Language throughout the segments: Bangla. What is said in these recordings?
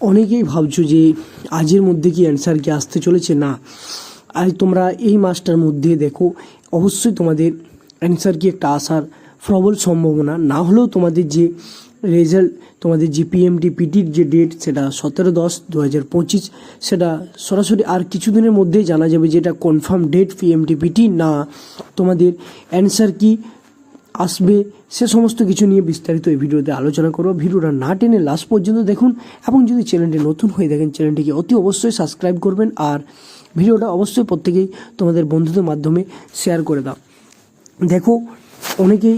অনেকেই ভাবছ যে আজের মধ্যে কি অ্যান্সার কি আসতে চলেছে? না। আজ তোমরা এই মাসটার মধ্যে দেখো, অবশ্যই তোমাদের অ্যান্সার কি একটা আসার প্রবল সম্ভাবনা। না হলেও তোমাদের যে রেজাল্ট তোমাদের যে পিএমটি পিটির যে ডেট সেটা সতেরো দশ দু হাজার পঁচিশ, সেটা সরাসরি আর কিছুদিনের মধ্যেই জানা যাবে যে এটা কনফার্ম ডেট পিএমটি পিটি না। তোমাদের অ্যান্সার কি আসবে, সে সমস্ত কিছু নিয়ে বিস্তারিত এই ভিডিওতে আলোচনা করব। ভিডিওটা না টেনে লাস্ট পর্যন্ত দেখুন এবং যদি চ্যানেলটি নতুন হয়ে থাকেন চ্যানেলটিকে অতি অবশ্যই সাবস্ক্রাইব করবেন আর ভিডিওটা অবশ্যই প্রত্যেকেই তোমাদের বন্ধুদের মাধ্যমে শেয়ার করে দাও। দেখো, অনেকেই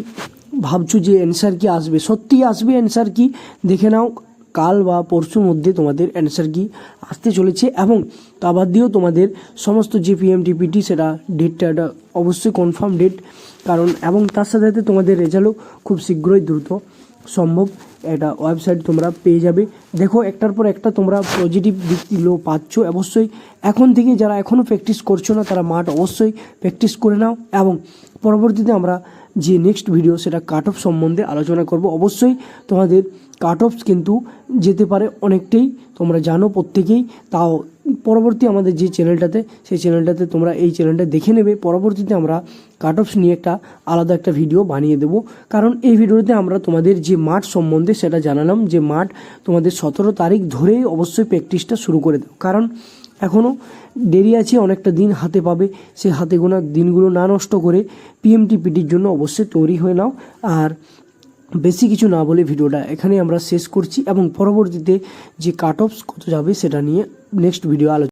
ভাবছ যে অ্যান্সার কি আসবে। সত্যি আসবে অ্যান্সার কি? দেখে নাও। কাল বা পরশুর মধ্যে তোমাদের অ্যান্সার কি আসতে চলেছে এবং তা বাদ দিয়েও তোমাদের সমস্ত যে পিএম টিপিটি সেটা ডেটটা এটা অবশ্যই কনফার্ম ডেট কারণ এবং তার সাথে সাথে তোমাদের রেজাল্টও খুব শীঘ্রই দ্রুত সম্ভব। একটা ওয়েবসাইট তোমরা পেয়ে যাবে। দেখো, একটার পর একটা তোমরা পজিটিভ দিকগুলো পাচ্ছ। অবশ্যই এখন থেকে যারা এখনও প্র্যাকটিস করছ না, তারা মাঠ অবশ্যই প্র্যাকটিস করে নাও এবং পরবর্তীতে আমরা যে নেক্সট ভিডিও সেটা কাট অফ সম্বন্ধে আলোচনা করব। অবশ্যই তোমাদের কাট অফ কিন্তু যেতে পারে অনেকটাই, তোমরা জানো প্রত্যেকেই। তাও পরবর্তী আমাদের যে চ্যানেলটাতে সেই চ্যানেলটাতে তোমরা এই চ্যানেলটা দেখে নেবে। পরবর্তীতে আমরা কাট অফস নিয়ে একটা আলাদা একটা ভিডিও বানিয়ে দেবো। কারণ এই ভিডিওতে আমরা তোমাদের যে মাঠ সম্বন্ধে সেটা জানালাম যে মাঠ তোমাদের সতেরো তারিখ ধরেই অবশ্যই প্র্যাকটিসটা শুরু করে দাও। কারণ এখনও দেরি আছে, অনেকটা দিন হাতে পাবে। সে হাতে গোনা দিনগুলো না নষ্ট করে পিএমটিপিটির জন্য অবশ্যই তৈরি হয়ে নাও। আর বেশি কিছু না বলে ভিডিওটা এখানে আমরা শেষ করছি এবং পরবর্তীতে যে কাট অফস কত যাবে সেটা নিয়ে নেক্সট ভিডিও আলোচনা